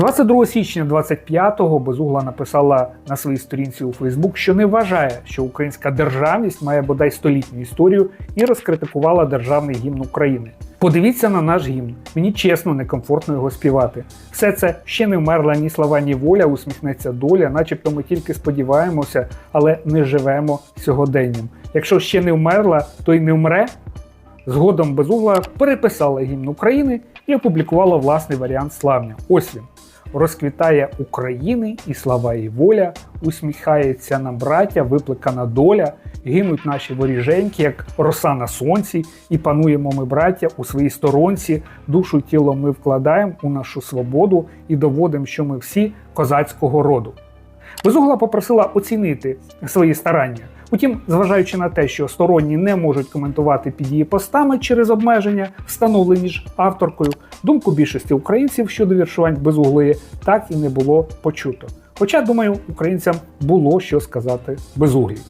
22 січня 25-го Безугла написала на своїй сторінці у Фейсбук, що не вважає, що українська державність має бодай столітню історію і розкритикувала державний гімн України. Подивіться на наш гімн. Мені чесно некомфортно його співати. Все це ще не вмерла ні слова, ні воля, усміхнеться доля, начебто ми тільки сподіваємося, але не живемо сьогоденням. Якщо ще не вмерла, то й не вмре. Згодом Безугла переписала гімн України і опублікувала власний варіант славня. Ось він. Розквітає України і слава і воля, усміхається нам браття, випликана доля, гинуть наші воріженьки, як роса на сонці, і пануємо ми, браття, у своїй сторонці, душу тіло ми вкладаємо у нашу свободу і доводимо, що ми всі козацького роду. Безугла попросила оцінити свої старання. Утім, зважаючи на те, що сторонні не можуть коментувати під її постами через обмеження, встановлені ж авторкою, думку більшості українців щодо віршувань безуглої так і не було почуто. Хоча, думаю, українцям було що сказати безуглій.